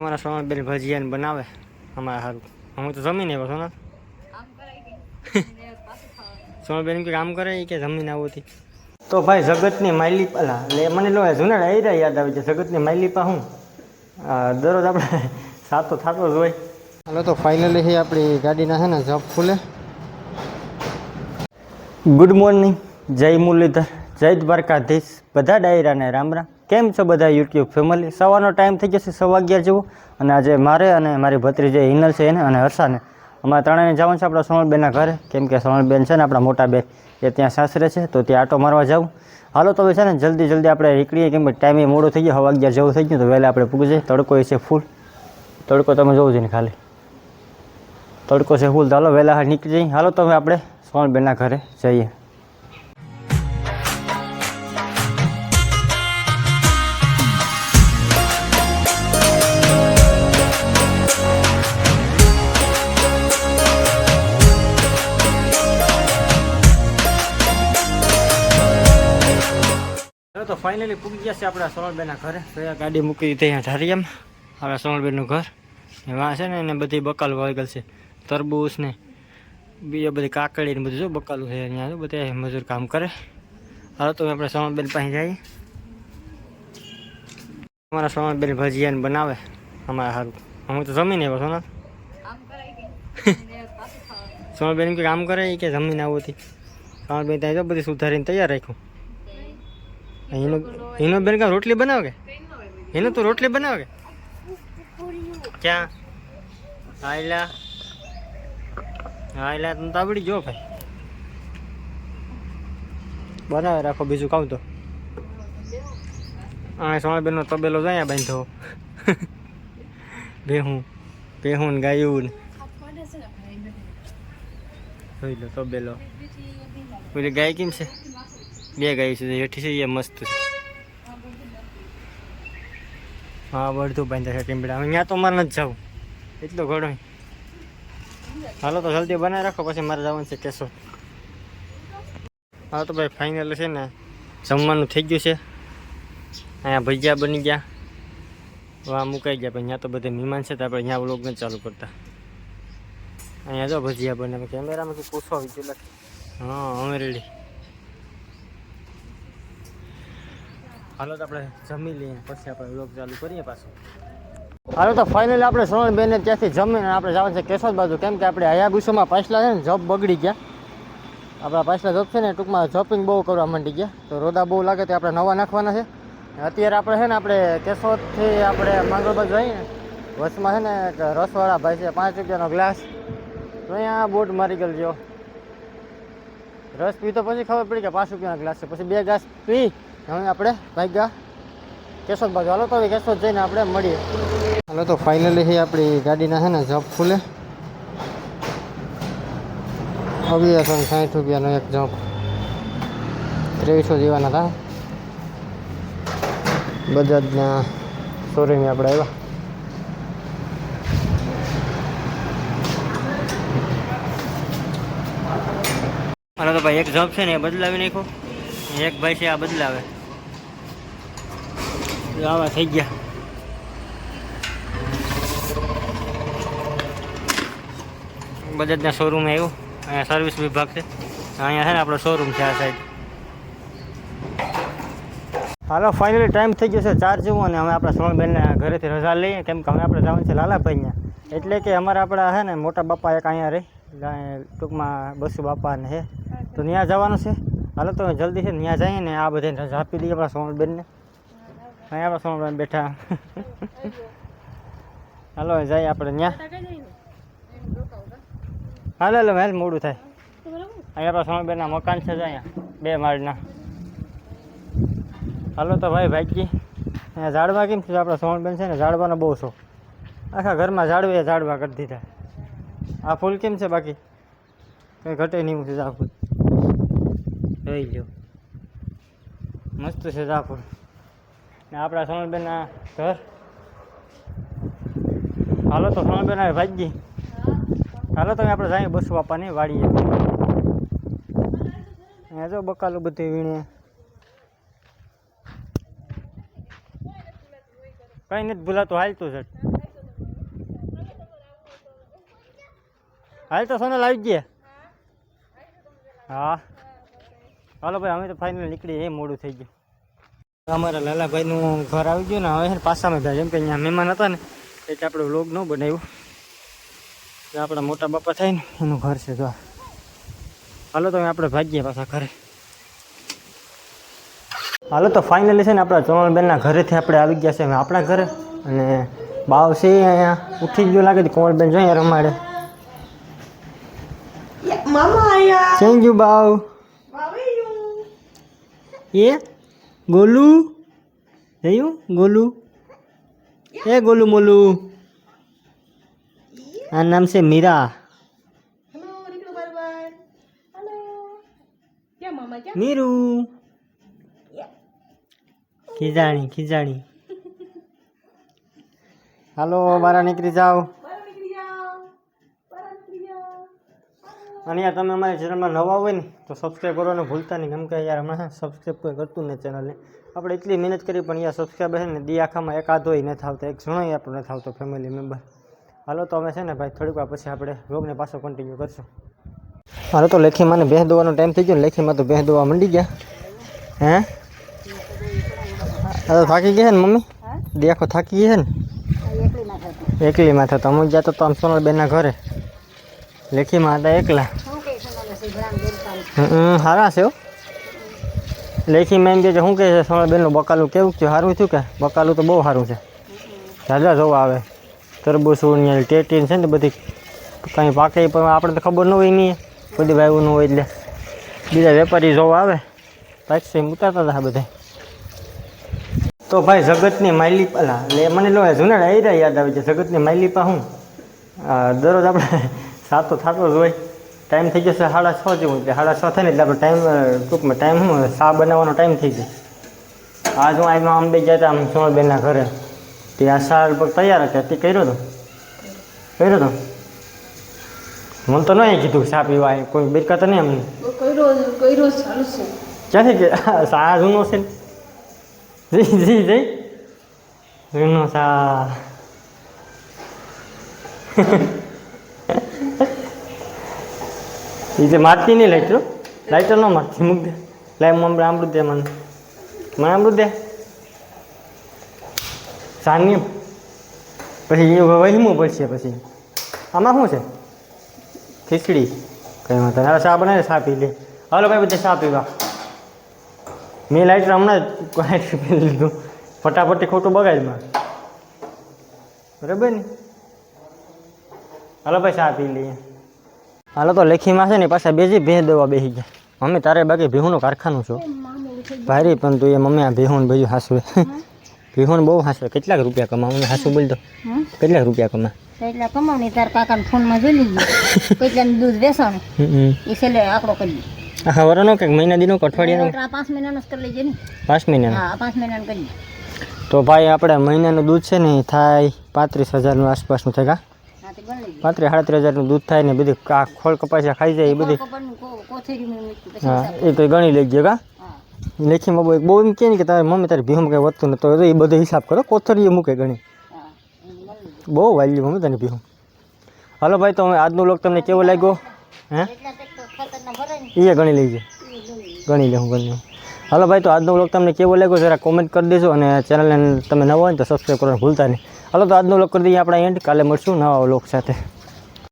અમારા સોના બેન ભજીયા ને બનાવે. અમારા સારું હું તો જમીને આવ્યો સોના. આમ કરાય કે? કામ કરે કે જમીને આવું હતી. તો ભાઈ જગતની માયલી અલા એટલે મને લો જુનાડ આવી યાદ આવે છે જગતની માયલી પા હું દરરોજ આપણે સાતો થતો જ હોય. હાલો તો ફાઇનલી છે આપણી ગાડીના છે ને જબ ખુલે. ગુડ મોર્નિંગ જય મુરલીધર જય દ્વારકાધીશ. બધા ડાયરાને રામ રામ. કેમ છો બધા યુટ્યુબ ફેમિલી સવારનો ટાઈમ થઈ જશે સવા અગિયાર જેવો. અને આજે મારે અને મારી ભત્રીજે હિનલ છે એને અને હર્ષાને. અમારે ત્રણેય જવાનું છે આપણા સોનલબેનના ઘરે. કેમ કે સોનલબેન છે ને આપણા મોટા બેન, એ ત્યાં સાસરે છે, તો ત્યાં આટો મારવા જાઉં. હાલો, તો હવે છે ને જલ્દી જલ્દી આપણે નીકળીએ. કેમ કે ટાઈમે મોડો થઈ ગયો. હવા અગિયાર જેવું થઈ ગયું. તો વહેલા આપણે પૂગી. તડકો એ છે ફૂલ તડકો તમે જોવું છે ને ખાલી. તડકો છે ફૂલ તો હાલો, વહેલા હાલ નીકળી જઈએ. હાલો, તો હવે આપણે સોનલબેનના ઘરે જઈએ. હવે તો ફાઇનલી પૂગી ગયા છે આપણા સોનલબેનના ઘરે. તો ગાડી મૂકી દીધી અહીંયા ધારિયામાં. આપણા સોનલબેનનું ઘર. એમાં છે ને એને બધી બકાલ વાગલ છે. તરબૂચ ને બીજા બધી કાકડી ને બધું જો બકાલું છે અહીંયા. બધા મજૂર કામ કરે. હાલો તો આપણે સોનલબેન પાસે જઈએ. અમારા સોનલબેન ભજીયા ને બનાવે. અમારા સારું હું તો જમીને આવ્યો સોનલ. સોનલબેન કે કામ કરે કે જમીને આવું હતી. સોનલબેન ત્યાં જો બધી સુધારીને તૈયાર રાખ્યું. એનો એનો બેન કા રોટલી બનાવે? કે હિનો તો રોટલી બનાવે? કે ક્યાં આયલા આયલા તમે તાબડી જો ભાઈ. બનાવે, રાખો બીજું ખાવ તો. આ સોનાબેનનો તબેલો જાય બાંધો. ભેહું ભેહું ને ગાયું ને. જોઈ લો તબેલો. પેલી ગાય કેમ છે? બે ગાય છે, હેઠી છે, એ મસ્ત છે. હા, બધું બાંધ્યા છે ટીમડા અહીંયા તો મારે નથી જવું. એટલો ઘડો હાલો તો જલ્દી બનાવી રાખો, પછી મારે જવાનું છે કેશો હા, તો ભાઈ ફાઇનલ છે ને, જમવાનું થઈ ગયું છે. અહીંયા ભજીયા બની ગયા. વાહ, મુકાઈ ગયા. પણ અહીંયા તો બધા મહેમાન છે, તો આપણે અહીંયા વ્લોગ નથી ચાલુ કરતા. અહીંયા જો ભજીયા બને કેમેરામાંથી પૂછવા ગયું હા, અમે હાલો તો આપણે જમી લઈએ, પછી આપણે વ્લોગ ચાલુ કરીએ પાછું. હાલો તો ફાઇનલી આપણે સોનલબેનને ત્યાંથી જમીને આપણે જવાનું છે કેશોદ બાજુ. કેમ કે આપણે હયાબુસોમાં પાછલા છે ને જોબ બગડી ગયા. આપણા પાછલા જોબ છે ને, ટૂંકમાં જોપિંગ બહુ કરવા માંડી ગયા. તો રોદા બહુ લાગે તે આપણે નવા નાખવાના છે. અત્યારે આપણે છે ને, આપણે કેશોદથી આપણે માંગરોળ બાજુ જઈએ ને, વચમાં છે ને એક રસવાળા ભાઈ છે, પાંચ રૂપિયાનો ગ્લાસ તો અહીંયા બોટ મારી ગયેલ જો રસ પીતો પછી ખબર પડી કે પાંચ રૂપિયાનો ગ્લાસ છે. પછી બે ગ્લાસ પી. હવે આપણે ભાગ્યા કેશોદ બાજુ. હાલો તો હવે કેશોદ જઈને આપણે મળીએ. હાલો તો ફાઇનલી છે આપણી ગાડીના છે ને જપ ખુલે. અગિયારસો ને સાઠ રૂપિયાનો એક જપ. ત્રેવીસો જેવાના હતા બજાજના શોરૂમે આપણે આવ્યા. હાલો તો ભાઈ, એક જબ છે ને એ બદલાવી નાખો એક ભાઈ છે, આ બદલાવે. આવા થઈ ગયા. બજાજના શોરૂમ આવ્યું. અહીંયા સર્વિસ વિભાગ છે. અહીંયા છે ને આપણો શોરૂમ છે આ સાઈડ હાલો ફાઇનલી ટાઈમ થઈ ગયો છે ચાર જેવું અને અમે આપણા સોનબેનને ઘરેથી રજા લઈએ. કેમ કે અમે આપણે જવાનું છે લાલાભાઈ ત્યાં એટલે કે અમારા આપણા છે ને મોટા બાપા એક અહીંયા રહી. ટૂંકમાં બસુ બાપાને છે. તો ત્યાં જવાનું છે. હાલો તો જલ્દી છે ત્યાં જઈએ ને આ બધાને રજા આપી દઈએ આપણા સોનલબેનને અહીંયા આપણા સોનલબેન બેઠા. હાલો હવે જઈએ આપણે ત્યાં હાલો હાલો, હાલ, મોડું થાય. અહીંયા આપણા સોનલબેનના મકાન છે જ અહીંયા, બે માળના. હાલો તો ભાઈ ભાઈજી, અહીંયા ઝાડવા કેમ છે? આપણા સોનલબેન છે ને ઝાડવાનો બહુ શોખ. આખા ઘરમાં ઝાડવે ઝાડવા કરી દીધા. આ ફૂલ કેમ છે બાકી? કંઈ ઘટે નહીં છે આ ફૂલ જોઈ લો મસ્ત છે ઝાકુર ને આપણા સોનલબેનના ઘર. હાલો તો સોનલબેન આવે ભાજી હાલો તમે આપણે જાય બસ વાપાને વાળીએ. જો બકાલું બધું વીણે. કઈ નથી ભૂલાતું, હાલતું છે. હાલ તો સોનલ આવી ગયા. હા. હાલો ભાઈ અમે તો ફાઇનલ નીકળી એ મોડું થઈ ગયું. અમારા લાલાભાઈનું ઘર આવી ગયું ને હવે પાછામાં પાસામાં થાય જેમ કે અહીંયા મહેમાન હતા ને એટલે આપણે વ્લોગ ન બનાવ્યું. આપણા મોટા બાપા થાય ને એનું ઘર છે જો હાલો તો આપણે ભાગીએ પાછા ઘરે. હાલો તો ફાઇનલી છે ને આપણા ચોમલબેનના ઘરેથી આપણે આવી ગયા છે આપણા ઘરે અને બાવ છે અહીંયા. ઉઠી ગયો લાગે છે કોમલબેન જોઈએ રમાડે. ya. થેન્ક યુ બાવ. એ ગોલુ. જયું? ગોલુ. એ ગોલુ મોલુ. આ નામ છે મીરા. મીરુ ખીજાણી ખીજાણી. હાલો મારા નીકળી જાઓ. અને યાર તમે અમારી ચેનલમાં નવા હોય ને તો સબસ્ક્રાઈબ કરવાનું ભૂલતા નહીં. કેમ કે યાર હમણાં સબસ્ક્રાઈબ કોઈ કરતું નહીં ચેનલને. આપણે એટલી મહેનત કરી પણ યાર સબસ્ક્રાઈબ છે ને દી આખામાં એક આધો નથી આવતો. એક જણો આપણો નથી આવતો ફેમિલી મેમ્બર હાલો તો અમે છે ને ભાઈ થોડીક વાર પછી આપણે રોગને પાછો કન્ટિન્યુ કરશું. હાલો તો લેખીમાં ભેંસ દોવાનો ટાઈમ થઈ ગયો ને લેખીમાં તો ભેંસ દોવા મંડી ગયા. હે? હા તો થાકી ગયા છે ને મમ્મી? દેખો થાકી ગયા છે ને? એકલી માં થતો અમુક જતો તો આમ સોનલબેનના ઘરે. લેખીમાં હતા એકલા. સારા છે લેખી મેમ કે શું કહે છે સોનલબેનનું બકાલું કેવું છે સારું થયું કે? બકાલું તો બહુ સારું છે. ઝાઝા જોવા આવે. તરબૂચ ને ટેટીન છે ને બધી કાંઈ પાકે પણ આપણે તો ખબર ન હોય નહીં બધી વાવ્યું ન હોય એટલે. બીજા વેપારી જોવા આવે. પાછી ઉતારતા હતા બધા. તો ભાઈ જગતની માયલી અલા લે, મને લો જુનાડ આવી યાદ આવે છે. જગતની માયલી પા હું દરરોજ આપણે સાતો થતો જ હોય. ટાઈમ થઈ જશે સાડા છ જેવું એટલે સાડા છ થાય ને એટલે આપણે ટાઈમ ટૂંકમાં ટાઈમ શું સા બનાવવાનો ટાઈમ થઈ જાય. આજ હું આમાં અંબે ગયા હતા આમ સોનલબેનના ઘરે. તે આ સા લગભગ તૈયાર હતા તે કર્યો હતો કર્યો હતો મને તો નહીં કીધું સા પીવા કોઈ બેરકા તો નહીં અમને. ક્યાંથી કે? સા જૂનો છે? જી જી જઈ જૂનો સા. એ જે મારતી નહીં લાઇટર મારતી મૂક દે. લાઈ મને અમૃત દે મને. મને અમૃત દે. સાની પછી એ વહીમું પડશે પછી. આમાં શું છે? ખીચડી. કઈ વાંધો. હવે ચા બનાવે ચા પી લે હાલો, ભાઈ, બધા ચા પીવા. મેં લાઇટર હમણાં જ લાઇટર પી લીધું. ફટાફટી ખોટું બગાડમાં બરાબર ને? હાલો, ભાઈ, ચા પી લઈએ. હાલો તો લેખીમાં છે ને પાછા બેજી ભેં દેવા બેસી ગયા. મમ્મી તારે બાકી ભીહુંનું કારખાનું છું ભારી પણ તું એ મમ્મી આ ભેહું બધું હાસવે. ભેહું બહુ હાસવે. કેટલાક રૂપિયા કમા મમ્મી હાસું બોલ તો કેટલાક રૂપિયા કમા એટલા કમાવની તાર કાકાને ફોનમાં જોઈ લીધી. કેટલાનું દૂધ વેચાણું એ છેલ્લે આંકડો કરી હા વરનો કંઈક મહિના દિનો અઠવાડિયાનો? પાંચ મહિનાનો કરી લેજે ને. પાંચ મહિનાનો? હા પાંચ મહિનાનો કરી તો ભાઈ આપણે મહિનાનું દૂધ છે ને થાય પાંત્રીસ હજારનું આસપાસનું થાય કા? પાંત્રીસ સાડત્રીસ હજારનું દૂધ થાય ને બધી કા ખોળ કપાસિયા ખાઈ જાય એ બધી. કો- હા એ તો ગણી લેજો કા. લેખી લેખીમાં બહુ બહુ એમ ને કે તારી મમ્મી તારી ભીમ કંઈ વધતું નતો એ બધો હિસાબ કરો કોથરીએ મૂકે ગણી. લેજે. બહુ વાલ્યું મમ્મી તને ભીહું હાલો ભાઈ તો આજનો લોક તમને કેવો લાગ્યો? હે? એ ગણી લેજે. એ ગણી લઉં ગણી લે હું ગણી લઉં. હાલો ભાઈ તો આજનો વ્લોગ તમને કેવો લાગ્યો જરા કોમેન્ટ કરી દેજો અને ચેનલને તમે નવા હોય ને તો સબસ્ક્રાઈબ કરવાનું ભૂલતા નહીં. હાલો તો આજનો વ્લોગ કરી દઈએ આપણે એન્ડ કાલે મળશું નવા વ્લોગ સાથે.